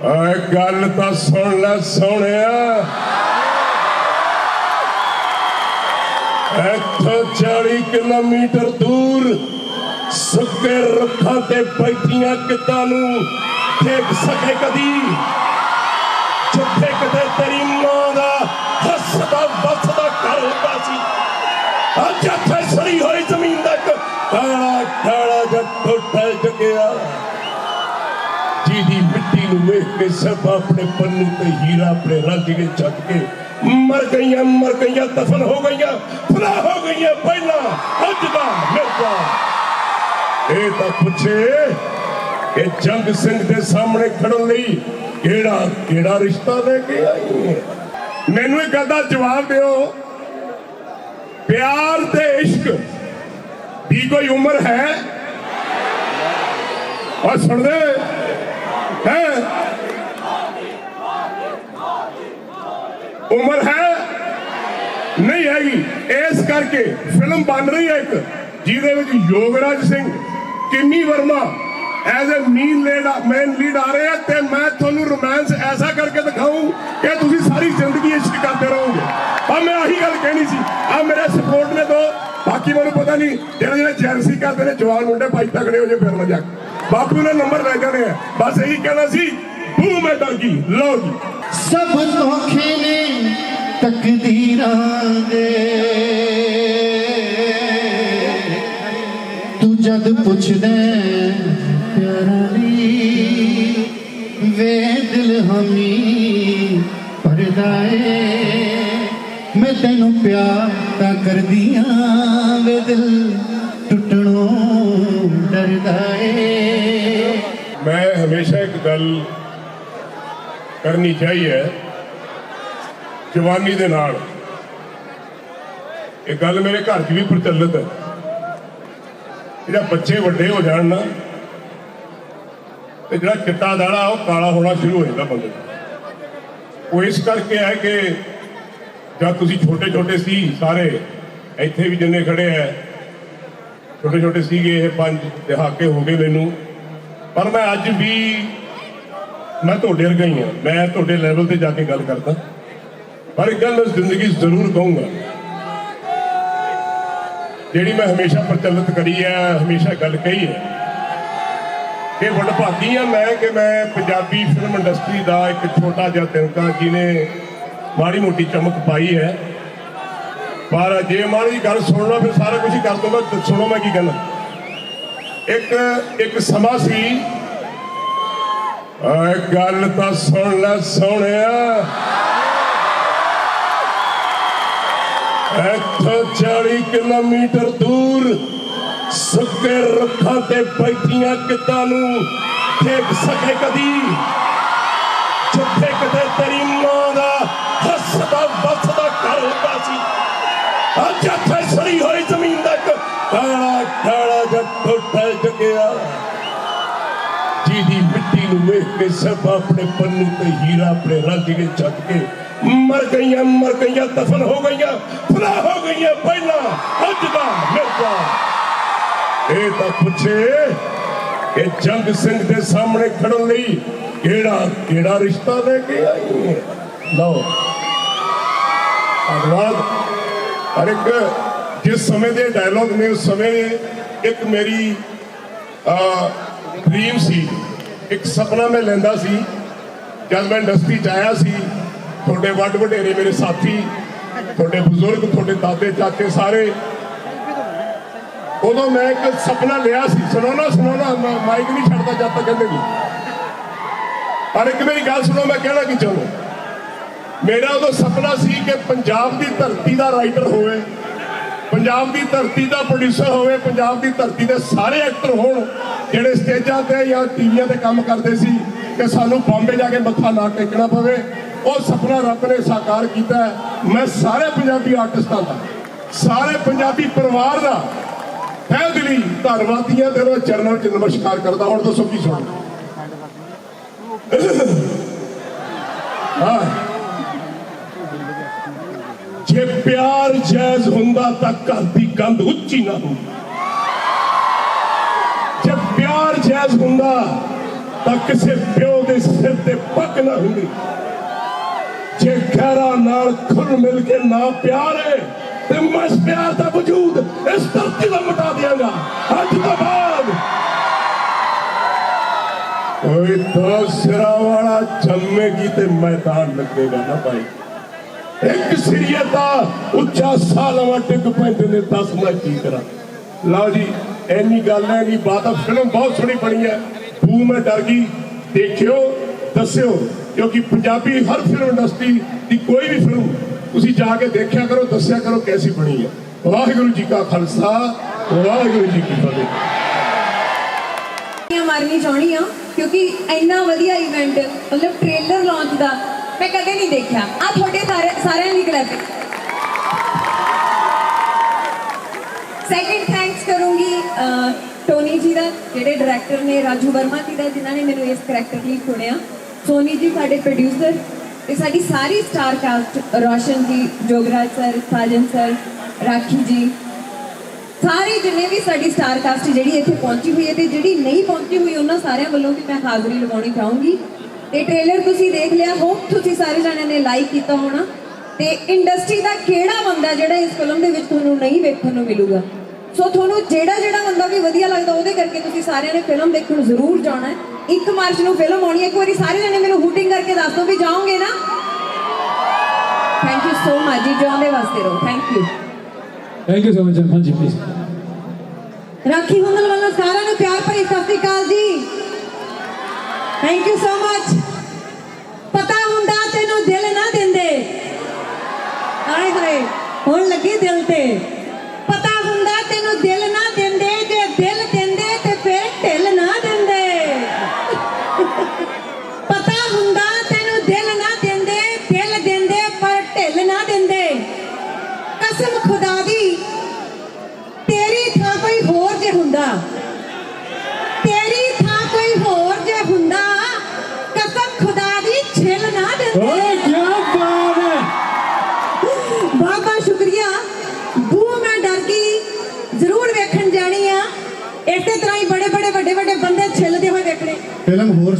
ਓਏ ਗੱਲ ਤਾਂ ਸੁਣ ਲੈ ਸੋਹਣਿਆ। ਇੱਥੋਂ 40 ਕਿਲੋਮੀਟਰ ਦੂਰ ਸੁੱਕੇ ਰੁੱਖਾਂ ਤੇ ਬੈਠੀਆਂ ਕਿੱਦਾਂ ਨੂੰ ਦੇਖ ਸਕੇ ਕਦੀ? ਜਿੱਥੇ ਕਿਤੇ ਤੇਰੀ ਮਾਂ ਦਾ ਹੱਸਦਾ ਵੱਸਦਾ ਘਰ ਹੁੰਦਾ ਸੀ, ਅੱਜ ਇੱਥੇ ਸੜੀ ਹੋਈ ਜ਼ਮੀਨ ਦਾ ਕਾਲਾ ਕਾਲਾ ਜੱਟ ਠਹਿ ਚੁੱਕਿਆ। ਕੇ ਸਭ ਆਪਣੇ ਪੰਨੂ ਤੇ ਹੀਰਾ ਆਪਣੇ ਰੰਗ ਕੇ ਛੱਡ ਕੇ ਮਰ ਗਈਆਂ ਮਰ ਗਈਆਂ, ਦਫਨ ਹੋ ਗਈਆਂ ਫਲਾ ਹੋ ਗਈਆਂ ਪਹਿਲਾਂ, ਅੱਜ ਦਾ ਮਿਰਜ਼ਾ। ਇਹ ਤਾਂ ਪੁੱਛੇ ਕਿ ਜੰਗ ਸਿੰਘ ਦੇ ਸਾਹਮਣੇ ਖੜਨ ਲਈ ਕਿਹੜਾ ਕਿਹੜਾ ਰਿਸ਼ਤਾ ਲੈ ਕੇ ਆਈ ਮੈਨੂੰ ਇਹ ਗੱਲ ਦਾ ਜਵਾਬ ਦਿਓ। ਪਿਆਰ ਤੇ ਇਸ਼ਕ ਦੀ ਕੋਈ ਉਮਰ ਹੈ? ਆ ਸੁਣਦੇ ਹੈ ਉਮਰ ਹੈ? ਨਹੀਂ ਹੈਗੀ। ਇਸ ਕਰਕੇ ਫਿਲਮ ਬਣ ਰਹੀ ਹੈ ਇੱਕ, ਜਿਹਦੇ ਵਿੱਚ Yograj Singh, Kinni Verma as a main lead man lead ਆ ਰਹੇ ਆ, ਤੇ ਮੈਂ ਤੁਹਾਨੂੰ ਰੋਮਾਂਸ ਐਸਾ ਕਰਕੇ ਦਿਖਾऊं ਕਿ ਤੁਸੀਂ ਸਾਰੀ ਜ਼ਿੰਦਗੀ ਇਸ਼ਕ ਕਰਦੇ ਰਹੋਗੇ। ਆ ਮੈਂ ਆਹੀ ਗੱਲ ਕਹਿਣੀ ਸੀ ਆ ਮੇਰੇ ਸਪੋਰਟ ਨੇ ਦੋ, ਬਾਕੀ ਮੈਨੂੰ ਪਤਾ ਨਹੀਂ, ਜਿਹੜੇ ਜਿਹੜੇ ਜੈਲਸੀ ਕਰਦੇ ਨੇ, ਜਵਾਨ ਮੁੰਡੇ ਭਾਈ ਤਗੜੇ ਹੋ ਜੇ ਫਿਰ ਨਾ ਜਾ ਬਾਪੂ ਨੇ ਨੰਬਰ ਲੈ ਜਾਣੇ ਆ। ਬਸ ਇਹੀ ਕਹਿਣਾ ਸੀ ਬੂ ਮੈਂ ਡਰ ਗਈ, ਲਓ ਜੀ। ਸਭ ਧੋਖੇ ਨੇ ਤਕਦੀਰਾਂ ਦੇ ਤੂੰ ਜਦ ਪੁੱਛਦਾ ਪਿਆਰਾਂ ਲਈ ਵੇ ਦਿਲ ਹਮੀ ਪਰਦਾ ਏ। ਮੈਂ ਤੈਨੂੰ ਪਿਆਰ ਤਾਂ ਕਰਦੀਆਂ ਵੇ ਦਿਲ ਟੁੱਟਣੋਂ ਡਰਦਾ ਏ। ਮੈਂ ਹਮੇਸ਼ਾ ਇੱਕ ਗੱਲ ਕਰਨੀ ਚਾਹੀਏ, ਜਵਾਨੀ ਦੇ ਨਾਲ। ਇਹ ਗੱਲ ਮੇਰੇ ਘਰ 'ਚ ਵੀ ਪ੍ਰਚਲਿਤ ਹੈ। ਜਿਹੜਾ ਬੱਚੇ ਵੱਡੇ ਹੋ ਜਾਣ ਨਾ, ਤੇ ਜਿਹੜਾ ਚਿੱਟਾ ਦਾੜਾ, ਉਹ ਕਾਲਾ ਹੋਣਾ ਸ਼ੁਰੂ ਹੋ ਜਾਂਦਾ ਬੰਦੇ ਦਾ। ਉਹ ਇਸ ਕਰਕੇ ਹੈ ਕਿ ਜਦ ਤੁਸੀਂ ਛੋਟੇ ਛੋਟੇ ਸੀ, ਸਾਰੇ ਇੱਥੇ ਵੀ ਜਿੰਨੇ ਖੜੇ ਆ ਛੋਟੇ ਛੋਟੇ ਸੀਗੇ, ਇਹ ਪੰਜ ਦਹਾਕੇ ਹੋ ਗਏ ਮੈਨੂੰ। ਪਰ ਮੈਂ ਅੱਜ ਵੀ ਮੈਂ ਤੁਹਾਡੇ ਵਰਗਾ ਹੀ ਹਾਂ। ਮੈਂ ਤੁਹਾਡੇ ਲੈਵਲ ਤੇ ਜਾ ਕੇ ਗੱਲ ਕਰਦਾ। ਪਰ ਇੱਕ ਗੱਲ ਮੈਂ ਜ਼ਿੰਦਗੀ 'ਚ ਜ਼ਰੂਰ ਕਹੂੰਗਾ। ਜਿਹੜੀ ਮੈਂ ਹਮੇਸ਼ਾ ਪ੍ਰਚਲਿਤ ਕਰੀ ਹੈ, ਹਮੇਸ਼ਾ ਗੱਲ ਕਹੀ ਹੈ। ਕਿ ਵਡਭਾਗੀ ਆ ਮੈਂ ਕਿ ਮੈਂ ਪੰਜਾਬੀ ਫਿਲਮ ਇੰਡਸਟਰੀ ਦਾ ਇੱਕ ਛੋਟਾ ਜਿਹਾ ਤਿਨਕਾ ਜਿਹਨੇ ਮਾੜੀ ਮੋਟੀ ਚਮਕ ਪਾਈ ਹੈ। ਪਰ ਜੇ ਮਾੜੀ ਗੱਲ ਸੁਣ ਲਓ ਫਿਰ ਸਾਰਾ ਕੁਝ ਹੀ ਕਰ ਦੋ ਮੈਂ ਸੁਣੋ ਮੈਂ ਕੀ ਕਹਿੰਦਾ। ਇੱਕ ਇੱਕ ਸਮਾਂ ਸੀ ਓਏ ਗੱਲ ਤਾਂ ਸੁਣ ਲੈ ਸੋਹਣਿਆ। ਇੱਥੋਂ 40 ਕਿਲੋਮੀਟਰ ਦੂਰ ਸੁੱਕੇ ਰੁੱਖਾਂ ਤੇ ਬੈਠੀਆਂ ਕਿੱਦਾਂ ਨੂੰ ਦੇਖ ਸਕੇ ਕਦੀ? ਜਿੱਥੇ ਕਿਤੇ ਤੇਰੀ ਮਾਂ ਦਾ ਹੱਸਦਾ ਵੱਸਦਾ ਘਰ ਹੁੰਦਾ ਸੀ, ਅੱਜ ਇੱਥੇ ਸੜੀ ਹੋਈ ਨੂੰ ਸਭ ਆਪਣੇ ਪੰਨੂ ਤੇ ਹੀਰਾ ਆਪਣੇ ਰੰਗ ਕੇ ਛੱਡ ਕੇ ਮਰ ਗਈਆਂ ਮਰ ਗਈਆਂ, ਦਫਨ ਹੋ ਗਈਆਂ ਫਲਾ ਹੋ ਗਈਆਂ ਪਹਿਲਾਂ, ਅੱਜ ਦਾ ਮਿਰਜ਼ਾ। ਇਹ ਤਾਂ ਪੁੱਛੇ ਕਿ ਜੰਗ ਸਿੰਘ ਦੇ ਸਾਹਮਣੇ ਖੜਨ ਲਈ ਕਿਹੜਾ ਕਿਹੜਾ ਰਿਸ਼ਤਾ ਲੈ ਕੇ ਆਈ ਹੈ? ਲਓ, ਧੰਨਵਾਦ। ਹਰ ਇੱਕ, ਜਿਸ ਸਮੇਂ ਦੇ ਡਾਇਲੌਗ ਨੇ, ਉਸ ਸਮੇਂ ਇੱਕ ਮੇਰੀ ਡ੍ਰੀਮ ਸੀ। ਇੱਕ ਸੁਪਨਾ ਮੈਂ ਲੈਂਦਾ ਸੀ, ਜਦ ਮੈਂ ਇੰਡਸਟਰੀ ਚ ਆਇਆ ਸੀ, ਤੁਹਾਡੇ ਵੱਡ ਵਡੇਰੇ ਮੇਰੇ ਸਾਥੀ, ਤੁਹਾਡੇ ਬਜ਼ੁਰਗ, ਤੁਹਾਡੇ ਦਾਦੇ, ਚਾਚੇ ਸਾਰੇ। ਉਦੋਂ ਮੈਂ ਇੱਕ ਸੁਪਨਾ ਲਿਆ ਸੀ, ਸੁਣਾਉਣਾ ਸੁਣਾਉਣਾ ਮਾਈਕ ਨਹੀਂ ਛੱਡਦਾ ਜਦ ਤੱਕ ਕਹਿੰਦੇ ਨਹੀਂ। ਪਰ ਇੱਕ ਮੇਰੀ ਗੱਲ ਸੁਣੋ, ਮੈਂ ਕਹਿਣਾ ਕਿ ਚਲੋ ਮੇਰਾ ਉਦੋਂ ਸੁਪਨਾ ਸੀ ਕਿ ਪੰਜਾਬ ਦੀ ਧਰਤੀ ਦਾ ਰਾਈਟਰ ਹੋਵੇ। ਪੰਜਾਬ ਦੀ ਧਰਤੀ ਦਾ ਪ੍ਰੋਡਿਊਸਰ ਹੋਵੇ, ਪੰਜਾਬ ਦੀ ਧਰਤੀ ਦੇ ਸਾਰੇ ਐਕਟਰ ਹੋਣ, ਜਿਹੜੇ ਸਟੇਜਾਂ ਤੇ ਜਾਂ ਟੀਵੀਆਂ ਤੇ ਕੰਮ ਕਰਦੇ ਸੀ, ਕਿ ਸਾਨੂੰ ਬੰਬੇ ਜਾ ਕੇ ਮੱਥਾ ਨਾ ਟੇਕਣਾ ਪਵੇ। ਉਹ ਸੁਪਨਾ ਰੱਬ ਨੇ ਸਾਕਾਰ ਕੀਤਾ ਮੈਂ ਸਾਰੇ ਪੰਜਾਬੀ ਆਰਟਿਸਟਾਂ ਦਾ ਸਾਰੇ ਪੰਜਾਬੀ ਪਰਿਵਾਰ ਦਾ ਤਹਿ ਦਿਲੀ ਧੰਨਵਾਦੀਆਂ ਤੇ ਉਹਨਾਂ ਚਰਨਾਂ 'ਚ ਨਮਸਕਾਰ ਕਰਦਾ। ਹੁਣ ਦੱਸੋ ਕੀ ਸੁਣਨਾ? ਹਾਂ। ਜੇ ਪਿਆਰ ਜਾਇਜ਼ ਹੁੰਦਾ ਤਾਂ ਘਰ ਦੀ ਕੰਧ ਉੱਚੀ ਨਾ ਹੁੰਦੀ ਜੇ ਪਿਆਰ ਜਾਇਜ਼ ਹੁੰਦਾ ਤਾਂ ਕਿਸੇ ਪਿਓ ਦੇ ਸਿਰ ਤੇ ਪੱਕ ਨਾ ਹੁੰਦੀ। ਜੇ ਖੈਰਾ ਨਾਲ ਖੁੱਲ ਮਿਲ ਕੇ ਨਾ ਪਿਆਰ ਹੈ ਤੇ ਮੈਂ ਇਸ ਪਿਆਰ ਦਾ ਵਜੂਦ ਇਸ ਧਰਤੀ ਦਾ ਮਿਟਾ ਦਿਆਂਗਾ। ਅੱਜ ਤੋਂ ਬਾਅਦ ਓਏ ਤਾਂ ਸਿਰਾਂ ਵਾਲਾ ਜੰਮੇਗੀ ਤੇ ਮੈਦਾਨ ਲੱਗੇਗਾ ਨਾ ਭਾਈ। ਇੱਕ ਸਿਰੀਏ ਦਾ ਉੱਚਾ ਸਾਲਵਾ ਟਿਕ ਪੈਂਦੇ ਨੇ ਦੱਸ ਮੈਂ ਕੀ ਕਰਾਂ। ਲਓ ਜੀ ਐਨੀ ਗੱਲ ਹੈ ਨਹੀਂ ਬਾਤ ਫਿਲਮ ਬਹੁਤ ਸੋਹਣੀ ਬਣੀ ਹੈ। ਤੂੰ ਮੈਂ ਡਰ ਗਈ। ਦੇਖਿਓ, ਦੱਸਿਓ, ਕਿਉਂਕਿ ਪੰਜਾਬੀ ਹਰ ਫਿਲਮ ਇੰਡਸਟਰੀ ਦੀ ਕੋਈ ਵੀ ਫਿਲਮ ਤੁਸੀਂ ਜਾ ਕੇ ਦੇਖਿਆ ਕਰੋ, ਦੱਸਿਆ ਕਰੋ ਕੈਸੀ ਬਣੀ ਹੈ। ਵਾਹਿਗੁਰੂ ਜੀ ਕਾ ਖਾਲਸਾ, ਵਾਹਿਗੁਰੂ ਜੀ ਕੀ ਫਤਿਹ। ਮਾਰਨੀ ਚਾਹਣੀ ਆ ਕਿਉਂਕਿ ਇੰਨਾ ਵਧੀਆ ਇਵੈਂਟ ਮਤਲਬ ਟ੍ਰੇਲਰ ਲਾਂਚ ਦਾ ਮੈਂ ਕਦੇ ਨਹੀਂ ਦੇਖਿਆ। ਆ ਤੁਹਾਡੇ ਸਾਰੇ ਸਾਰਿਆਂ ਲਈ ਕਲੈਪ ਸੈਕਿੰਡ ਥੈਂਕਸ ਕਰੂੰਗੀ ਟੋਨੀ ਜੀ ਦਾ, ਜਿਹੜੇ ਡਾਇਰੈਕਟਰ ਨੇ ਰਾਜੂ ਵਰਮਾ ਜੀ ਦਾ, ਜਿਨ੍ਹਾਂ ਨੇ ਮੈਨੂੰ ਇਸ ਕਰੈਕਟਰ ਲਈ ਚੁਣਿਆ। ਸੋਨੀ ਜੀ ਸਾਡੇ ਪ੍ਰੋਡਿਊਸਰ ਤੇ ਸਾਡੀ ਸਾਰੀ star cast Roshan ji, Jograj sir, Sajan sir, Rakhi ji. ਸਾਰੇ ਜਿੰਨੇ ਵੀ ਸਾਡੀ ਸਟਾਰ ਕਾਸਟ ਜਿਹੜੀ ਇੱਥੇ ਪਹੁੰਚੀ ਹੋਈ ਹੈ ਤੇ ਜਿਹੜੀ ਨਹੀਂ ਪਹੁੰਚੀ ਹੋਈ, ਉਹਨਾਂ ਸਾਰਿਆਂ ਵੱਲੋਂ ਵੀ ਮੈਂ ਹਾਜ਼ਰੀ ਲਵਾਉਣੀ ਚਾਹੂੰਗੀ। ਤੇ ਟ੍ਰੇਲਰ ਤੁਸੀਂ ਦੇਖ ਲਿਆ ਹੋਪ ਤੁਸੀਂ ਸਾਰੇ ਜਣਿਆਂ ਨੇ ਲਾਈਕ ਕੀਤਾ ਹੋਣਾ। ਤੇ ਇੰਡਸਟਰੀ ਦਾ ਕਿਹੜਾ ਬੰਦਾ ਜਿਹੜਾ ਇਸ ਫਿਲਮ ਦੇ ਵਿੱਚ ਤੁਹਾਨੂੰ ਨਹੀਂ ਵੇਖਣ ਨੂੰ ਮਿਲੂਗਾ? ਸੋ ਤੁਹਾਨੂੰ ਜਿਹੜਾ ਜਿਹੜਾ ਬੰਦਾ ਵੀ ਵਧੀਆ ਲੱਗਦਾ ਉਹਦੇ ਕਰਕੇ ਤੁਸੀਂ ਸਾਰਿਆਂ ਨੇ ਫਿਲਮ ਦੇਖਣ ਜ਼ਰੂਰ ਜਾਣਾ ਹੈ। 1 ਮਾਰਚ ਨੂੰ ਫਿਲਮ ਆਉਣੀ ਹੈ ਇੱਕ ਵਾਰੀ ਸਾਰੇ ਜਣੇ ਮੈਨੂੰ ਹੂਟਿੰਗ ਕਰਕੇ ਦੱਸ ਦਿਓ ਵੀ ਜਾਓਗੇ ਨਾ। ਥੈਂਕ ਯੂ ਸੋ ਮਚ ਜੀ ਜਿਉਂਦੇ ਵਾਸਤੇ ਰਹੋ। Thank you thank you so much ਹਾਂਜੀ ਪਲੀਜ਼ ਰਾਖੀ ਹੁੰਦਲ ਵੱਲੋਂ ਸਾਰਿਆਂ ਨੂੰ ਪਿਆਰ ਭਰੀ ਸਤਿ ਸ੍ਰੀ ਅਕਾਲ ਜੀ। ਥੈਂਕ ਯੂ ਸੋ ਮਚ ਪਤਾ ਹੁੰਦਾ ਤੈਨੂੰ ਦਿਲ ਨਾ ਦਿੰਦੇ। ਹਾਏ ਹਾਏ ਹੁਣ ਲੱਗੀ ਦਿਲ ਤੇ।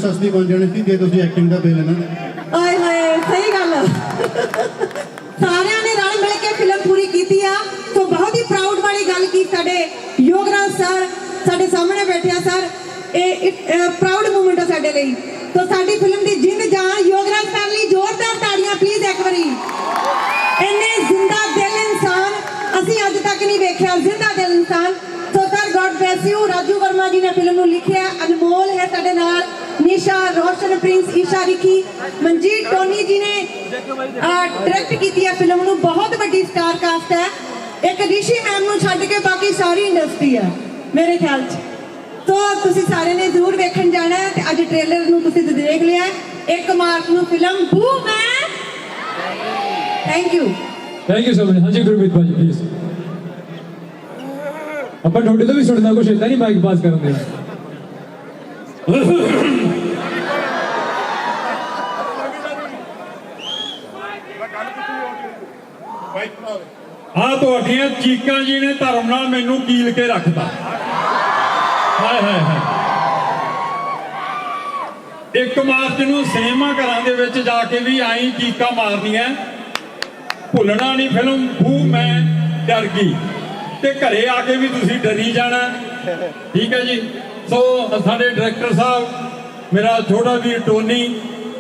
ਸਸਤੀ ਬਣ ਜਾਣੀ ਸੀ, ਜੇ ਤੁਸੀਂ ਐਕਟਿੰਗ ਦਾ ਬਿੱਲ ਨਾ। ਦਿੰਦੇ। ਆਏ ਹਾਏ, ਸਹੀ ਗੱਲ। ਆ। ਸਾਰਿਆਂ ਨੇ ਰਲ ਮਿਲ ਕੇ ਫਿਲਮ ਪੂਰੀ ਕੀਤੀ ਆ। ਸੋ ਬਹੁਤ ਹੀ ਪ੍ਰਾਊਡ ਵਾਲੀ ਗੱਲ ਕੀ ਸਾਡੇ ਯੋਗਰਾਜ ਸਰ ਸਾਡੇ ਸਾਹਮਣੇ ਬੈਠਿਆ ਸਰ ਇਹ ਪ੍ਰਾਊਡ ਮੂਮੈਂਟ ਆ ਸਾਡੇ ਲਈ। ਸੋ ਸਾਡੀ ਫਿਲਮ ਦੀ ਜਿੰਦ ਜਾਨ ਯੋਗਰਾਜ ਸਰ ਲਈ ਜ਼ੋਰਦਾਰ ਤਾੜੀਆਂ ਪਲੀਜ਼ ਇੱਕ ਵਾਰੀ। ਇੰਨੇ ਜ਼ਿੰਦਾ ਦਿਲ ਇਨਸਾਨ, ਅਸੀਂ ਅੱਜ ਤੱਕ ਨਹੀਂ ਵੇਖਿਆ ਜ਼ਿੰਦਾ ਦਿਲ ਇਨਸਾਨ। So sir God bless you Raju Varma ji ਨੇ ਫਿਲਮ ਨੂੰ ਲਿਖਿਆ। ਅਨਮੋਲ ਹੈ ਸਾਡੇ ਨਾਲ। ਨਿਸ਼ਾ ਰੋਸ਼ਨ ਪ੍ਰਿੰਸ ਈਸ਼ਾ ਰਿਖੀ ਮਨਜੀਤ ਟੋਨੀ ਜੀ ਨੇ ਡਾਇਰੈਕਟ ਕੀਤੀ ਹੈ ਫਿਲਮ ਨੂੰ। ਬਹੁਤ ਵੱਡੀ ਸਟਾਰ ਕਾਸਟ ਹੈ। ਇੱਕ ਰਿਸ਼ੀ ਮੈਮ ਨੂੰ ਛੱਡ ਕੇ ਬਾਕੀ ਸਾਰੀ ਇੰਡਸਟਰੀ ਹੈ, ਮੇਰੇ ਖਿਆਲ 'ਚ। ਸੋ ਤੁਸੀਂ ਸਾਰਿਆਂ ਨੇ ਜ਼ਰੂਰ ਵੇਖਣ ਜਾਣਾ ਹੈ ਤੇ ਅੱਜ ਟ੍ਰੇਲਰ ਨੂੰ ਤੁਸੀਂ ਦੇਖ ਲਿਆ ਹੈ। ਇੱਕ ਮਾਰਚ ਨੂੰ ਫਿਲਮ ਬੂ ਮੈਂ thank you thank you so much ਹਾਂਜੀ, ਗੁਰਮੀਤ ਭਾਜੀ ਪਲੀਜ਼ ਆਪਾਂ ਤੁਹਾਡੇ ਤੋਂ ਵੀ ਸੁਣਨਾ ਕੁਛ ਇਦਾਂ ਨਹੀਂ ਮਾਈਕ ਪਾਸ ਕਰਨ ਦੇ। ਆ ਤੁਹਾਡੀਆਂ ਚੀਕਾਂ ਜੀ ਨੇ ਧਰਮ ਨਾਲ ਮੈਨੂੰ ਕੀਲ ਕੇ ਰੱਖਤਾ। ਹਾਏ ਹਾਏ ਹਾਏ। ਇੱਕ ਮਾਰਚ ਨੂੰ ਸਿਨੇਮਾ ਘਰਾਂ ਦੇ ਵਿੱਚ ਜਾ ਕੇ ਵੀ ਆਈ ਚੀਕਾਂ ਮਾਰਨੀਆਂ। ਭੁੱਲਣਾ ਨਹੀਂ ਫਿਲਮ ਖੂ ਮੈਂ ਡਰ ਗਈ। ਤੇ ਘਰੇ ਆ ਕੇ ਵੀ ਤੁਸੀਂ ਡਰੀ ਜਾਣਾ। ਠੀਕ ਹੈ ਜੀ। ਸੋ ਸਾਡੇ ਡਾਇਰੈਕਟਰ ਸਾਹਿਬ, ਮੇਰਾ ਛੋਟਾ ਵੀਰ ਟੋਨੀ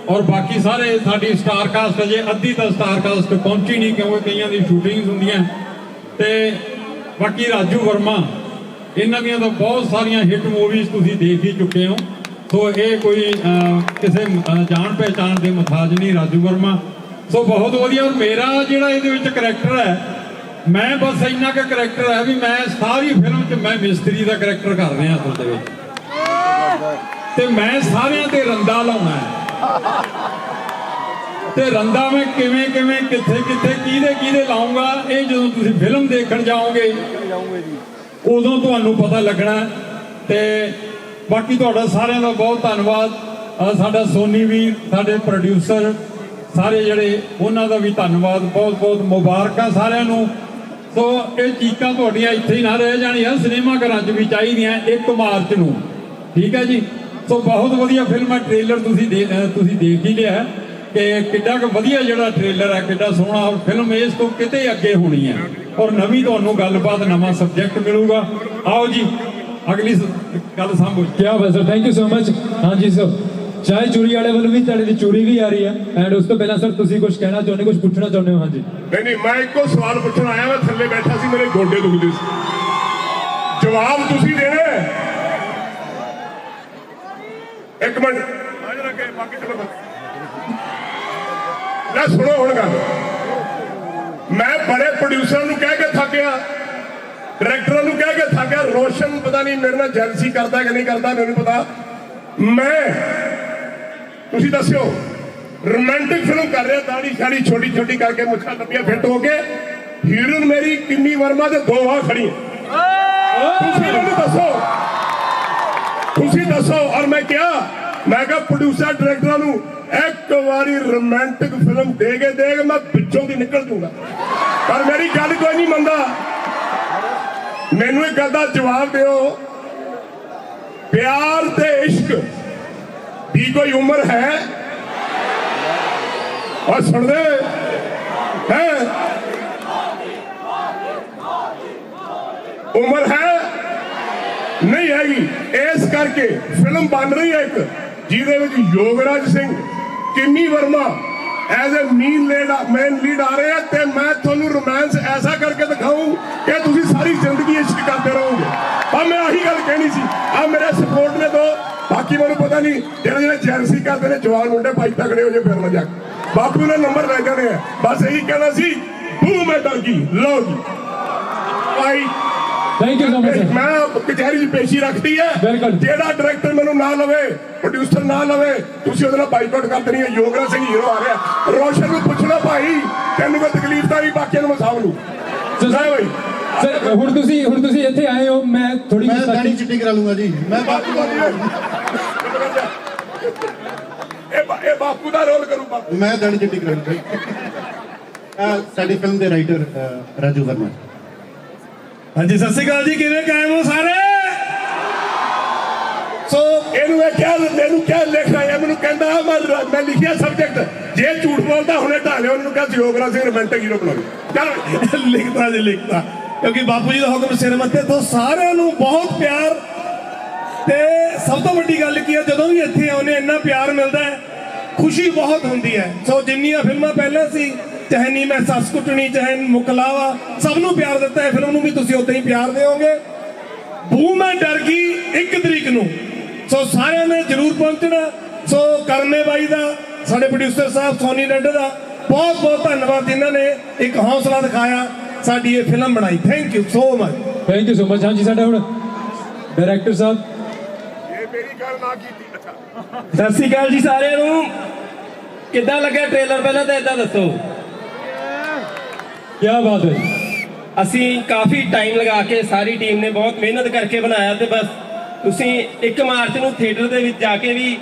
ਔਰ ਬਾਕੀ ਸਾਰੇ ਸਾਡੀ ਸਟਾਰ ਕਾਸਟ ਅਜੇ ਅੱਧੀ ਤਾਂ ਸਟਾਰ ਕਾਸਟ ਪਹੁੰਚੀ ਨਹੀਂ ਕਿਉਂਕਿ ਕਈਆਂ ਦੀ ਸ਼ੂਟਿੰਗਸ ਹੁੰਦੀਆਂ। ਤੇ ਬਾਕੀ ਰਾਜੂ ਵਰਮਾ, ਇਹਨਾਂ ਦੀਆਂ ਤਾਂ ਬਹੁਤ ਸਾਰੀਆਂ ਹਿੱਟ ਮੂਵੀਜ਼ ਤੁਸੀਂ ਦੇਖ ਹੀ ਚੁੱਕੇ ਹੋ। ਸੋ ਇਹ ਕੋਈ ਕਿਸੇ ਜਾਣ ਪਹਿਚਾਣ ਦੇ ਮੁਤਾਜ ਨਹੀਂ ਰਾਜੂ ਵਰਮਾ। ਸੋ ਬਹੁਤ ਵਧੀਆ ਔਰ ਮੇਰਾ ਜਿਹੜਾ ਇਹਦੇ ਵਿੱਚ ਕਰੈਕਟਰ ਹੈ ਮੈਂ ਬਸ ਇੰਨਾ ਕੁ ਕਰੈਕਟਰ ਹੈ ਵੀ ਮੈਂ ਸਾਰੀ ਫਿਲਮ 'ਚ ਮੈਂ ਮਿਸਤਰੀ ਦਾ ਕਰੈਕਟਰ ਕਰ ਰਿਹਾ ਅਸਲ ਦੇ ਵਿੱਚ। ਤੇ ਮੈਂ ਸਾਰਿਆਂ ਤੇ ਰੰਦਾ ਲਾਉਣਾ ਹੈ। ਤੇ ਰੰਦਾ ਮੈਂ ਕਿਵੇਂ ਕਿਵੇਂ, ਕਿੱਥੇ ਕਿੱਥੇ, ਕਿਹਦੇ ਕਿਹਦੇ ਲਾਉਂਗਾ, ਇਹ ਜਦੋਂ ਤੁਸੀਂ ਫਿਲਮ ਦੇਖਣ ਜਾਓਗੇ, ਉਦੋਂ ਤੁਹਾਨੂੰ ਪਤਾ ਲੱਗਣਾ ਹੈ। ਤੇ ਬਾਕੀ ਤੁਹਾਡਾ ਸਾਰਿਆਂ ਦਾ ਬਹੁਤ ਧੰਨਵਾਦ। ਸਾਡਾ ਸੋਨੀ ਵੀਰ ਸਾਡੇ ਪ੍ਰੋਡਿਊਸਰ ਸਾਰੇ ਜਿਹੜੇ, ਉਹਨਾਂ ਦਾ ਵੀ ਧੰਨਵਾਦ। ਬਹੁਤ ਬਹੁਤ ਮੁਬਾਰਕਾਂ ਸਾਰਿਆਂ ਨੂੰ। ਸੋ ਇਹ ਚੀਕਾਂ ਤੁਹਾਡੀਆਂ ਇੱਥੇ ਹੀ ਨਾ ਰਹਿ ਜਾਣੀਆਂ, ਸਿਨੇਮਾ ਘਰਾਂ 'ਚ ਵੀ ਚਾਹੀਦੀਆਂ 1 ਮਾਰਚ ਨੂੰ। ਠੀਕ ਹੈ ਜੀ? ਸੋ ਬਹੁਤ ਵਧੀਆ ਫਿਲਮ ਹੈ ਟ੍ਰੇਲਰ ਤੁਸੀਂ ਦੇ ਤੁਸੀਂ ਦੇਖ ਹੀ ਲਿਆ ਕਿ ਕਿੱਡਾ ਕੁ ਵਧੀਆ ਜਿਹੜਾ ਟ੍ਰੇਲਰ ਹੈ, ਕਿੱਡਾ ਸੋਹਣਾ ਔਰ ਫਿਲਮ ਇਸ ਤੋਂ ਕਿਤੇ ਅੱਗੇ ਹੋਣੀ ਹੈ। ਔਰ ਨਵੀਂ ਤੁਹਾਨੂੰ ਗੱਲਬਾਤ, ਨਵਾਂ ਸਬਜੈਕਟ ਮਿਲੂਗਾ। ਆਓ ਜੀ, ਅਗਲੀ ਗੱਲ ਸੰਭੋ ਕੀ ਬਾਤ sir thank you so much ਹਾਂਜੀ ਸਰ ਚਾਹੇ ਚੋਰੀ ਵਾਲੇ ਵੱਲੋਂ ਵੀ ਤੁਹਾਡੇ ਦੀ ਚੋਰੀ ਵੀ ਆ ਰਹੀ ਹੈ। ਐਂਡ ਉਸ ਤੋਂ ਪਹਿਲਾਂ ਸਰ, ਤੁਸੀਂ ਕੁਝ ਕਹਿਣਾ ਚਾਹੁੰਦੇ ਕੁਝ ਪੁੱਛਣਾ ਚਾਹੁੰਦੇ ਹੋ? ਹਾਂਜੀ। ਨਹੀਂ ਨਹੀਂ, ਮੈਂ ਇੱਕੋ ਸਵਾਲ ਪੁੱਛਣ ਆਇਆ, ਮੈਂ ਥੱਲੇ ਬੈਠਾ ਸੀ, ਮੇਰੇ ਗੋਡੇ ਦੁਖਦੇ ਸੀ। ਜਵਾਬ ਤੁਸੀਂ ਦੇਣਾ? ਇੱਕ ਮਿੰਟ। ਆ ਜਰਾ ਕਿ ਬਾਕੀ ਚਲੋ ਲੈ, ਸੁਣੋ ਹੁਣ ਗੱਲ। ਮੈਂ ਬੜੇ ਪ੍ਰੋਡਿਊਸਰ ਨੂੰ ਕਹਿ ਕੇ ਥੱਕਿਆ ਡਾਇਰੈਕਟਰਾਂ ਨੂੰ ਕਹਿ ਕੇ ਥੱਕਿਆ, ਰੋਸ਼ਨ ਪਤਾ ਨਹੀਂ ਮੇਰੇ ਨਾਲ ਜੈਲਸੀ ਕਰਦਾ ਕਿ ਨਹੀਂ ਕਰਦਾ, ਮੈਨੂੰ ਪਤਾ। ਮੈਂ ਤੁਸੀਂ ਦੱਸਿਓ, ਰੋਮਾਂਟਿਕ ਫਿਲਮ ਕਰ ਰਿਹਾ, ਦਾੜੀ ਸ਼ਾੜੀ ਛੋਟੀ ਛੋਟੀ ਕਰਕੇ ਮੁੱਛਾਂ ਲੰਬੀਆਂ ਫਿੱਟ ਹੋ ਕੇ, ਹੀਰੋਇਨ ਮੇਰੀ ਕਿੰਨੀ ਵਰਮਾ ਤੇ ਦੋ ਵਾਹ ਖੜੀ ਤੁਸੀਂ ਮੈਨੂੰ ਦੱਸੋ, ਤੁਸੀਂ ਦੱਸੋ, ਔਰ ਮੈਂ ਕਿਹਾ ਮੈਂ ਕਿਹਾ ਪ੍ਰੋਡਿਊਸਰ ਡਾਇਰੈਕਟਰਾਂ ਨੂੰ ਇੱਕ ਵਾਰੀ ਰੋਮਾਂਟਿਕ ਫਿਲਮ ਦੇ ਕੇ ਦੇ ਕੇ ਮੈਂ ਪਿੱਛੋਂ ਦੀ ਨਿਕਲ ਜੂਗਾ। ਪਰ ਮੇਰੀ ਗੱਲ ਕੋਈ ਨਹੀਂ ਮੰਨਦਾ। ਮੈਨੂੰ ਇੱਕ ਗੱਲ ਦਾ ਜਵਾਬ ਦਿਓ। ਪਿਆਰ ਤੇ ਇਸ਼ਕ ਦੀ ਕੋਈ ਉਮਰ ਹੈ? ਔਰ ਸੁਣਦੇ ਹੈ? ਉਮਰ ਹੈ? ਨਹੀਂ ਹੈਗੀ। ਇਸ ਕਰਕੇ ਫਿਲਮ ਬਣ ਰਹੀ ਹੈ ਇੱਕ, ਜਿਹਦੇ ਵਿੱਚ Yograj Singh, Kinni Varma as a main lead man lead ਆ ਰਹੇ ਤੇ ਮੈਂ ਤੁਹਾਨੂੰ ਰੋਮਾਂਸ ਐਸਾ ਕਰਕੇ ਦਿਖਾਊਂ ਕਿ ਤੁਸੀਂ ਸਾਰੀ ਜ਼ਿੰਦਗੀ ਇਸ਼ਕ ਕਰਦੇ ਰਹੋਗੇ। ਆ ਮੈਂ ਆਹੀ ਗੱਲ ਕਹਿਣੀ ਸੀ। ਆ ਮੇਰੇ ਸਪੋਰਟ ਨੇ ਦੋ। ਬਾਕੀ ਮੈਨੂੰ ਪਤਾ ਨਹੀਂ ਜਿਹੜੇ ਜਿਹੜੇ ਜੈਲਸੀ ਕਰਦੇ ਨੇ ਜਵਾਨ ਮੁੰਡੇ ਭਾਈ ਤਗੜੇ ਹੋ ਜੇ ਫਿਰ ਨਾ ਜਾ ਕੇ। ਬਾਪੂ ਨੇ ਨੰਬਰ ਲੈ ਜਾਣੇ ਆ। ਬਸ ਇਹੀ ਕਹਿਣਾ ਸੀ ਬੂ ਮੈਂ ਡਰ ਗਈ ਲਓ ਜੀ। ਭਾਈ ਥੈਂਕ ਯੂ ਸੋ ਮਚ ਮੈਂ ਕਚਹਿਰੀ 'ਚ ਪੇਸ਼ੀ ਰੱਖਦੀ ਹੈ। ਜਿਹੜਾ ਡਾਇਰੈਕਟਰ ਮੈਨੂੰ ਨਾ ਲਵੇ ਪ੍ਰੋਡਿਊਸਰ ਨਾ ਲਵੇ ਤੁਸੀਂ ਉਹਦੇ ਨਾਲ ਬਾਈਕਾਟ ਕਰ ਦੇਣੀ ਹੈ ਯੋਗਰਾਜ ਸਿੰਘ ਹੀਰੋ ਆ ਰਿਹਾ। ਰੋਸ਼ਨ ਨੂੰ ਪੁੱਛ ਲਓ ਭਾਈ ਤੈਨੂੰ ਕੋਈ ਤਕਲੀਫ ਤਾਂ ਨਹੀਂ ਬਾਕੀਆਂ ਨੂੰ ਮੈਂ ਸਾਂਭ ਲੈ ਭਾਈ। ਸਰ ਹੁਣ ਤੁਸੀਂ ਹੁਣ ਤੁਸੀਂ ਇੱਥੇ ਆਏ ਹੋ ਮੈਂ ਥੋੜੀ ਮੈਂ ਜਿਹੀ ਦਾੜੀ ਚਿੱਟੀ ਕਰਾ ਲੂੰਗਾ ਜੀ। ਮੈਂ ਬਾਪੂ ਦਾ ਇਹ ਬਾ- ਇਹ ਬਾਪੂ ਦਾ ਰੋਲ ਕਰੂ ਬਾਪੂ। ਮੈਂ ਦਾੜੀ ਚਿੱਟੀ ਕਰਾ ਲੂੰਗਾ ਸਾਡੀ ਫਿਲਮ ਦੇ ਰਾਈਟਰ ਰਾਜੂ ਵਰਮਾ ਹਾਂਜੀ ਸਤਿ ਸ਼੍ਰੀ ਅਕਾਲ ਜੀ ਕਿਵੇਂ ਕਾਇਮ ਹੋ ਸਾਰੇ? ਸੋ ਇਹਨੂੰ ਇਹ ਕਿਹਾ ਮੈਨੂੰ ਕਿਹਾ ਲਿਖ ਆਇਆ ਮੈਨੂੰ ਕਹਿੰਦਾ ਮੈਂ ਮੈਂ ਲਿਖਿਆ ਸਬਜੈਕਟ ਜੇ ਝੂਠ ਬੋਲਦਾ ਹੁਣੇ ਢਾ ਲਿਓ। ਉਹਨੂੰ ਕਹਾਂ ਯੋਗਰਾਜ ਸਿੰਘ ਰੋਮਾਂਟਿਕ ਹੀਰੋ ਬਣਾਓ ਚੱਲ। ਲਿਖਦਾ ਜੀ ਲਿਖਦਾ ਕਿਉਂਕਿ ਬਾਪੂ ਜੀ ਦਾ ਹੁਕਮ ਸਿਰ ਮੱਥੇ ਤੋਂ ਸਾਰਿਆਂ ਨੂੰ ਬਹੁਤ ਪਿਆਰ ਤੇ ਸਭ ਤੋਂ ਵੱਡੀ ਗੱਲ ਕੀ ਹੈ, ਜਦੋਂ ਵੀ ਇੱਥੇ ਆਉਨੇ ਇੰਨਾ ਪਿਆਰ ਮਿਲਦਾ ਹੈ, ਖੁਸ਼ੀ ਬਹੁਤ ਹੁੰਦੀ ਹੈ। ਸੋ ਜਿੰਨੀਆਂ ਫਿਲਮਾਂ ਪਹਿਲਾਂ ਸੀ, ਚਾਹੇ ਨਹੀਂ ਮੈਂ ਸੱਸ ਕੁੱਟਣੀ, ਚਾਹੇ ਮੁਕਲਾਵਾ, ਸਭ ਨੂੰ ਪਿਆਰ ਦਿੱਤਾ ਹੈ ਫਿਲਮ ਨੂੰ ਵੀ ਤੁਸੀਂ ਉਦਾਂ ਹੀ ਪਿਆਰ ਦਿਓਗੇ। ਬੂ ਮੈਂ ਡਰ ਗਈ ਇੱਕ ਤਰੀਕ ਨੂੰ। ਸੋ ਸਾਰਿਆਂ ਨੇ ਜਰੂਰ ਪਹੁੰਚਣਾ। ਸੋ ਕਰਨੇ ਬਾਈ ਦਾ, ਸਾਡੇ ਪ੍ਰੋਡਿਊਸਰ ਸਾਹਿਬ ਸੋਨੀ ਡੱਡ ਦਾ ਬਹੁਤ ਬਹੁਤ ਧੰਨਵਾਦ ਜਿਨ੍ਹਾਂ ਨੇ ਇੱਕ ਹੌਸਲਾ ਦਿਖਾਇਆ। ਸਾਡੀ ਇਹ ਫਿਲਮ ਬਣਾਈ। Thank you so much thank you so much ਹਾਂਜੀ ਸਾਡਾ ਹੁਣ ਡਾਇਰੈਕਟਰ ਸਾਹਿਬ। ਇਹ ਮੇਰੀ ਗੱਲ ਨਾ ਕੀਤੀ। ਅੱਛਾ। ਸਤਿ ਸ਼੍ਰੀ ਅਕਾਲ ਜੀ ਸਾਰਿਆਂ ਨੂੰ। ਕਿੱਦਾਂ ਲੱਗਿਆ ਟ੍ਰੇਲਰ ਪਹਿਲਾਂ ਤਾਂ ਇਦਾਂ ਦੱਸੋ। ਕੀ ਬਾਤ ਹੈ। ਅਸੀਂ ਕਾਫੀ ਟਾਈਮ ਲਗਾ ਕੇ ਸਾਰੀ ਟੀਮ ਨੇ ਬਹੁਤ ਮਿਹਨਤ ਕਰਕੇ ਬਣਾਇਆ ਤੇ ਬਸ ਤੁਸੀਂ 1 ਮਾਰਚ ਨੂੰ ਥੀਏਟਰ ਦੇ ਵਿੱਚ ਜਾ ਕੇ ਵੀ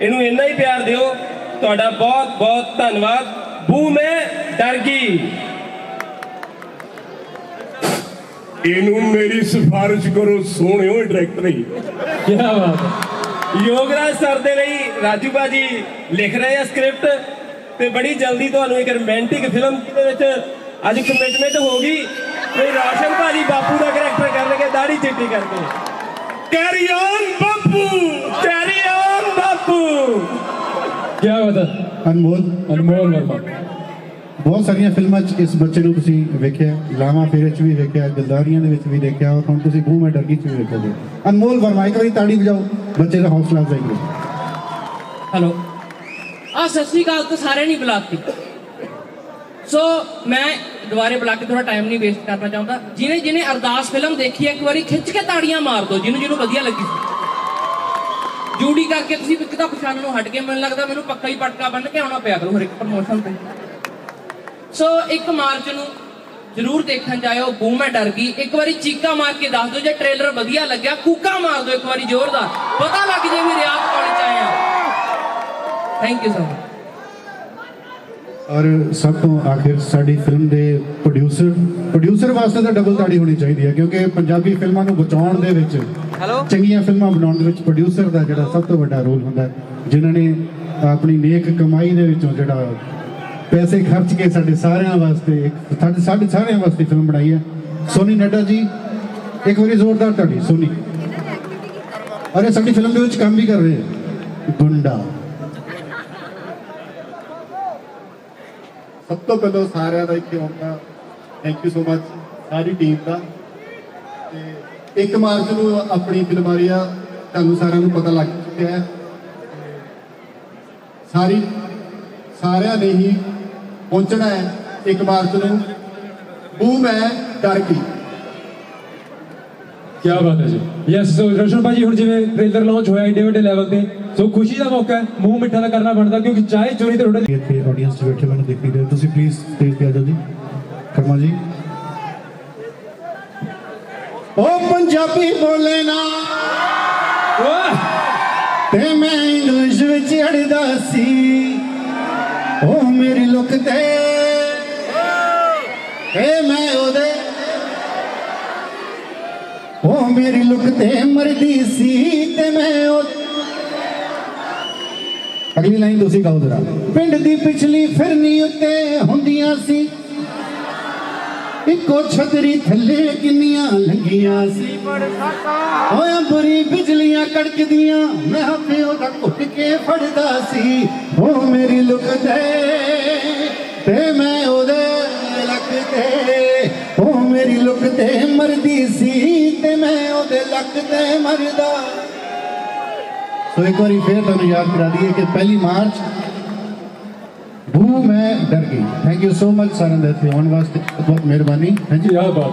ਇਹਨੂੰ ਇੰਨਾ ਹੀ ਪਿਆਰ ਦਿਓ। ਤੁਹਾਡਾ ਬਹੁਤ ਬਹੁਤ ਧੰਨਵਾਦ। ਬੂ ਮੈਂ ਡਰ ਗਈ। ਇਹਨੂੰ ਮੇਰੀ ਸਿਫਾਰਿਸ਼ ਕਰੋ ਸੋਹਣਿਓ ਡਾਇਰੈਕਟਰ ਹੀ ਕੀ ਬਾਤ ਹੈ। ਯੋਗਰਾਜ ਸਰ ਦੇ ਲਈ ਰਾਜੂ ਬਾਜੀ ਲਿਖ ਰਹੇ ਆ ਸਕ੍ਰਿਪਟ ਤੇ ਬੜੀ ਜਲਦੀ ਤੁਹਾਨੂੰ ਇੱਕ ਰੋਮਾਂਟਿਕ ਫਿਲਮ ਦੇ ਵਿੱਚ ਅੱਜ ਕਮਿਟਮੈਂਟ ਹੋ ਗਈ। ਤੇ ਰਾਸ਼ਨ ਭਾਜੀ ਬਾਪੂ ਦਾ ਕਰੈਕਟਰ ਕਰਨਗੇ ਦਾੜੀ ਚਿੱਟੀ ਕਰਕੇ। ਕੈਰੀ ਔਨ ਬਾਪੂ! ਕੈਰੀ ਔਨ ਬਾਪੂ! ਕੀ ਬਾਤ ਹੈ। ਅਨਮੋਲ। ਅਨਮੋਲ ਵਰਮਾ। ਬਹੁਤ ਸਾਰੀਆਂ ਫਿਲਮਾਂ 'ਚ ਇਸ ਬੱਚੇ ਨੂੰ ਤੁਸੀਂ ਵੇਖਿਆ, ਲਾਵਾ ਫੇਰੇ 'ਚ ਵੀ ਵੇਖਿਆ, ਦਿਲਦਾਰੀਆਂ ਦੇ ਵਿੱਚ ਵੀ ਦੇਖਿਆ ਔਰ ਹੁਣ ਤੁਸੀਂ ਬੂ ਮੈਂ ਡਰ 'ਚ ਵੀ ਵੇਖੋਗੇ। ਅਨਮੋਲ ਵਰਮਾ, ਇੱਕ ਵਾਰੀ ਤਾੜੀ ਵਜਾਓ, ਬੱਚੇ ਦਾ ਹੌਸਲਾ ਅਫਜ਼ਾਈ ਹੈਲੋ ਆ ਸਤਿ ਸ੍ਰੀ ਅਕਾਲ ਤੋਂ ਸਾਰਿਆਂ ਨੇ ਬੁਲਾਤੀ ਸੋ ਮੈਂ ਦੁਬਾਰੇ ਬੁਲਾ ਕੇ ਥੋੜਾ ਟਾਈਮ ਨਹੀਂ ਵੇਸਟ ਕਰਨਾ ਚਾਹੁੰਦਾ। ਜਿਹਨੇ ਜਿਹਨੇ ਅਰਦਾਸ ਫਿਲਮ ਦੇਖੀ ਹੈ, ਇੱਕ ਵਾਰੀ ਖਿੱਚ ਕੇ ਤਾੜੀਆਂ ਮਾਰ ਦਿਓ, ਜਿਹਨੂੰ ਜਿਹਨੂੰ ਵਧੀਆ ਲੱਗੀ। ਜੂੜੀ ਕਰਕੇ ਤੁਸੀਂ ਇੱਕ ਤਾਂ ਪਛਾਣ ਨੂੰ ਹਟ ਕੇ ਮੈਨੂੰ ਲੱਗਦਾ ਮੈਨੂੰ ਪੱਕਾ ਹੀ ਪਟਕਾ ਬੰਨ ਕੇ ਆਉਣਾ ਪਿਆ ਕਰੂ ਹਰ ਇੱਕ ਪ੍ਰਮੋਸ਼ਨ ਤੇ। ਸੋ 1 ਮਾਰਚ ਨੂੰ ਜਰੂਰ ਦੇਖਣ ਜਾਇਓ ਬੂ ਮੈਂ ਡਰ ਗਈ। ਇੱਕ ਵਾਰੀ ਚੀਕਾ ਮਾਰ ਕੇ ਦੱਸ ਦਿਓ ਜੇ ਟ੍ਰੇਲਰ ਵਧੀਆ ਲੱਗਿਆ ਕੂਕਾ ਮਾਰ ਦਿਓ ਇੱਕ ਵਾਰੀ ਜ਼ੋਰਦਾਰ। ਪਤਾ ਲੱਗ ਜੇ ਵੀ ਰਿਆਜ਼ ਕਾਲਜ ਚ ਆਏ ਆ। ਥੈਂਕ ਯੂ ਸੋ ਔਰ ਸਭ ਤੋਂ ਆਖਿਰ ਸਾਡੀ ਫਿਲਮ ਦੇ ਪ੍ਰੋਡਿਊਸਰ ਪ੍ਰੋਡਿਊਸਰ ਵਾਸਤੇ ਤਾਂ ਡਬਲ ਤਾੜੀ ਹੋਣੀ ਚਾਹੀਦੀ ਹੈ ਕਿਉਂਕਿ ਪੰਜਾਬੀ ਫਿਲਮਾਂ ਨੂੰ ਬਚਾਉਣ ਦੇ ਵਿੱਚ ਚੰਗੀਆਂ ਫਿਲਮਾਂ ਬਣਾਉਣ ਦੇ ਵਿੱਚ ਪ੍ਰੋਡਿਊਸਰ ਦਾ ਜਿਹੜਾ ਸਭ ਤੋਂ ਵੱਡਾ ਰੋਲ ਹੁੰਦਾ ਹੈ ਜਿਨ੍ਹਾਂ ਨੇ ਆਪਣੀ ਨੇਕ ਕਮਾਈ ਦੇ ਵਿੱਚੋਂ ਜਿਹੜਾ ਪੈਸੇ ਖਰਚ ਕੇ ਸਾਡੇ ਸਾਰਿਆਂ ਵਾਸਤੇ, ਸਾਡੇ ਸਾਡੇ ਸਾਰਿਆਂ ਵਾਸਤੇ ਫਿਲਮ ਬਣਾਈ ਹੈ। ਸੋਨੀ ਨੱਡਾ ਜੀ, ਇੱਕ ਵਾਰੀ ਜ਼ੋਰਦਾਰ ਤੁਹਾਡੀ, ਸੋਨੀ। ਅਰੇ ਸਾਡੀ ਫਿਲਮ ਦੇ ਵਿੱਚ ਕੰਮ ਵੀ ਕਰ ਰਹੇ ਹੈ। ਗੁੰਡਾ। ਸਭ ਤੋਂ ਪਹਿਲਾਂ ਸਾਰਿਆਂ ਦਾ ਇੱਥੇ ਆਉਣ ਥੈਂਕ ਯੂ ਸੋ ਮਚ ਸਾਰੀ ਟੀਮ ਦਾ। ਤੇ 1 ਮਾਰਚ ਨੂੰ ਆਪਣੀ ਫਿਲਮ ਆ ਰਹੀ ਆ, ਤੁਹਾਨੂੰ ਸਾਰਿਆਂ ਨੂੰ ਪਤਾ ਲੱਗ ਚੁੱਕਿਆ ਹੈ। ਸਾਰੀ ਸਾਰਿਆਂ ਨੇ ਹੀ ਪਹੁੰਚਣਾ ਹੈ 1 ਮਾਰਚ ਨੂੰ ਬੂ ਮੈਂ ਡਰ ਗਈ ਕੀ ਬਾਤ ਹੈ ਜੀ। ਯੈਸ ਸੋ ਰੋਸ਼ਨ ਭਾਜੀ ਹੁਣ ਜਿਵੇਂ ਟ੍ਰੇਲਰ ਲਾਂਚ ਹੋਇਆ ਏਡੇ ਵੱਡੇ ਲੈਵਲ ਤੇ ਸੋ ਖੁਸ਼ੀ ਦਾ ਮੌਕਾ ਹੈ ਮੂੰਹ ਮਿੱਠਾ ਦਾ ਕਰਨਾ ਬਣਦਾ ਕਿਉਂਕਿ ਚਾਹੇ ਚੋਰੀ ਤੇ ਤੁਹਾਡਾ ਇੱਥੇ ਆਡੀਅנס 'ਚ ਬੈਠੇ ਮੈਨੂੰ ਦੇਖ ਹੋ। ਤੁਸੀਂ ਪਲੀਜ਼ ਸਟੇਜ ਤੇ ਆ ਜਾਓ ਜੀ। ਕਰਮਾ ਜੀ। ਉਹ ਪੰਜਾਬੀ ਬੋਲੇ ਨਾ। ਵਾਹ! ਤੇ ਮੈਂ ਇੰਗਲਿਸ਼ ਵਿੱਚ ਅੜਦਾ ਸੀ। ਤੇ ਏ ਮੈਂ ਉਹਦੇ। ਉਹ ਮੇਰੀ ਲੁੱਕ ਤੇ ਮਰਦੀ ਸੀ ਤੇ ਮੈਂ ਉਹ ਅਗਲੀ ਲਾਈਨ ਤੁਸੀਂ ਗਾਓ ਜਰਾ। ਪਿੰਡ ਦੀ ਪਿਛਲੀ ਫਿਰਨੀ ਉੱਤੇ ਹੁੰਦੀਆਂ ਸੀ। ਇੱਕੋ ਛਤਰੀ ਥੱਲੇ ਕਿੰਨੀਆਂ ਲੰਗੀਆਂ ਸੀ। ਓਏ ਬੁਰੀ ਬਿਜਲੀਆਂ ਕੜਕਦੀਆਂ, ਮੈਂ ਪਿਓ ਦਾ ਘੁੱਟ ਕੇ ਫੜਦਾ ਸੀ। ਉਹ ਮੇਰੀ ਲੁਕ ਤੇ ਤੇ ਮੈਂ ਉਹਦੇ ਲੱਕ ਤੇ ਉਹ ਮੇਰੀ ਲੁੱਕ ਤੇ ਮਰਦੀ ਸੀ ਤੇ ਮੈਂ ਉਹਦੇ ਲੱਕ ਤੇ ਮਰਦਾ। ਸੋ ਇੱਕ ਵਾਰੀ ਫੇਰ ਤੁਹਾਨੂੰ ਯਾਦ ਕਰਾ ਦਈਏ ਕਿ ਪਹਿਲੀ ਮਾਰਚ ਬੂ ਮੈਂ ਡਰ ਗਈ। ਥੈਂਕ ਯੂ ਸੋ ਮਚ ਸਾਰਿਆਂ ਦਾ ਇੱਥੇ ਆਉਣ ਵਾਸਤੇ ਬਹੁਤ ਮਿਹਰਬਾਨੀ। ਹਾਂਜੀ ਕੀ ਬਾਤ।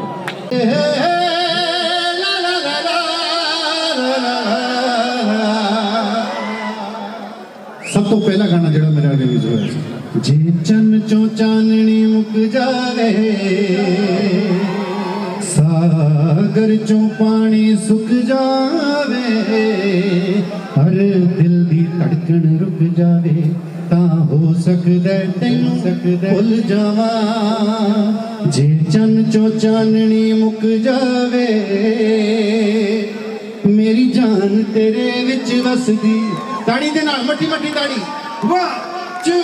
ਸਭ ਤੋਂ ਪਹਿਲਾ ਗਾਣਾ ਜਿਹੜਾ ਮੇਰਾ ਰਿਲੀਜ਼ ਹੋਇਆ ਸੀ। ਜੇ ਚੰਨ ਚੋਂ ਚਾਨਣੀ ਮੁੱਕ ਜਾਵੇ, ਸਾਗਰ ਚੋਂ ਪਾਣੀ ਸੁੱਕ ਜਾਵੇ, ਹਰ ਦਿਲ ਦੀ ਧੜਕਣ ਰੁਕ ਜਾਵੇ, ਤਾਂ ਹੋ ਸਕਦਾ ਤੈਨੂੰ ਸਕਦਾ ਭੁੱਲ ਜਾਵਾਂ। ਜੇ ਚੰਨ ਚੋਂ ਚਾਨਣੀ ਮੁੱਕ ਜਾਵੇ, ਮੇਰੀ ਜਾਨ ਤੇਰੇ ਵਿੱਚ ਵਸਦੀ। ਤਾੜੀ ਦੇ ਨਾਲ ਮੱਠੀ ਮੱਠੀ ਤਾੜੀ। 1 2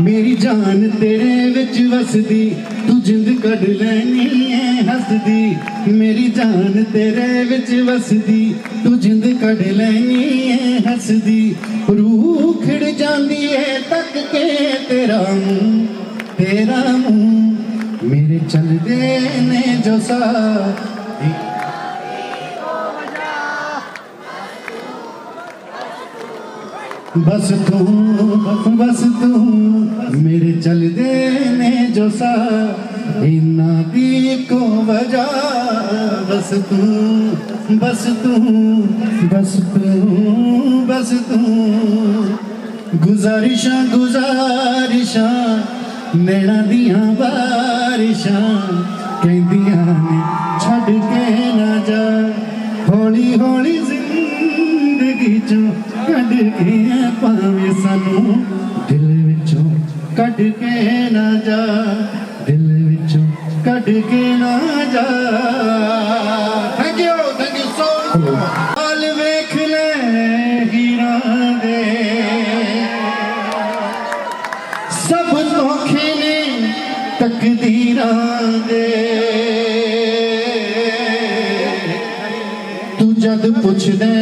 ਮੇਰੀ ਜਾਨ ਤੇਰੇ ਵਿੱਚ ਵਸਦੀ, ਤੂੰ ਜਿੰਦ ਕੱਢ ਲੈਣੀ ਐ ਹੱਸਦੀ। ਮੇਰੀ ਜਾਨ ਤੇਰੇ ਵਿੱਚ ਵਸਦੀ, ਤੂੰ ਜਿੰਦ ਕੱਢ ਲੈਣੀ ਐ ਹੱਸਦੀ। ਰੂਹ ਖਿੜ ਜਾਂਦੀ ਐ ਤੱਕ ਕੇ ਤੇਰਾ ਮੂੰਹ ਤੇਰਾ ਮੂੰਹ। ਮੇਰੇ ਚਲਦੇ ਨੇ ਜੋ ਸਾਥੀ ਬਸ ਤੂੰ, ਬਸ ਬਸ ਤੂੰ ਮੇਰੇ ਚਲਦੇ ਨੇ ਜੋ ਸਾ ਇਨਾ ਦੀ ਕੋ ਵਜਾ ਬਸ ਤੂੰ ਬਸ ਤੂੰ ਬਸ ਤੂੰ ਬਸ ਤੂੰ। ਗੁਜ਼ਾਰਿਸ਼ਾਂ ਗੁਜ਼ਾਰਿਸ਼ਾਂ, ਨੈਣਾ ਦੀਆਂ ਬਾਰਿਸ਼ਾਂ ਕਹਿੰਦੀਆਂ ਨੇ, ਛੱਡ ਕੇ ਨਾ ਜਾ। ਹੌਲੀ ਹੌਲੀ ਜ਼ਿੰਦਗੀ ਚੋਂ ਕੱਢ ਕੇ ਭਾਵੇਂ ਸਾਨੂੰ ਦਿਲ ਵਿੱਚੋਂ ਕੱਢ ਕੇ ਨਾ ਜਾ। ਦਿਲ ਵਿੱਚੋਂ ਕੱਢ ਕੇ ਨਾ ਜਾ। Thank you thank you so ਹਾਲ ਵੇਖ ਲੈ ਹੀਰਾਂ ਦੇ। ਸਭ ਧੋਖੇ ਨੇ ਤਕਦੀਰਾਂ ਦੇ। ਤੂੰ ਜਦ ਪੁੱਛਦੇ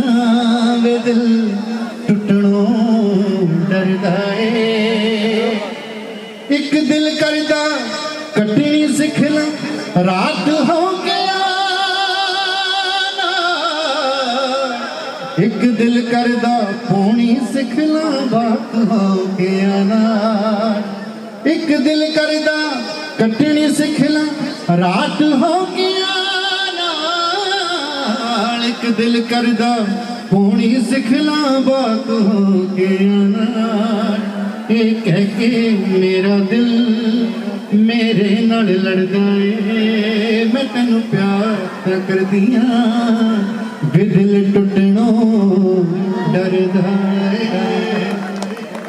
ਕਰਦੀਆਂ ਵੇ ਦਿਲ ਟੁੱਟਣੋਂ ਡਰਦਾ ਏ। ਇੱਕ ਦਿਲ ਕਰਦਾ ਕੱਟਣੀ ਸਿੱਖ ਲਾਂ ਰਾਤ ਹੋ ਗਿਆ ਇੱਕ ਦਿਲ ਕਰਦਾ, ਪੋਣੀ ਸਿੱਖ ਲਾਂ ਬਾਤ ਹੋ ਗਿਆ ਨਾ। ਇੱਕ ਦਿਲ ਕਰਦਾ ਕੱਟਣੀ ਸਿੱਖ ਲਾਂ ਰਾਤ ਹੋ ਗਈ ਨਾਲ ਦਿਲ ਕਰਦਾ, ਪੋਣੀ ਸਿੱਖ ਬਾਤ ਹੋ ਗਿਆ ਨਾਲ ਇਹ ਕਹਿ ਕੇ ਮੇਰਾ ਦਿਲ ਮੇਰੇ ਨਾਲ ਲੜਦਾ ਏ। ਮੈਂ ਤੈਨੂੰ ਪਿਆਰ ਤਾਂ ਕਰਦੀਆਂ ਬਿਦਲ ਦਿਲ ਟੁੱਟਣੋਂ ਡਰਦਾ ਏ।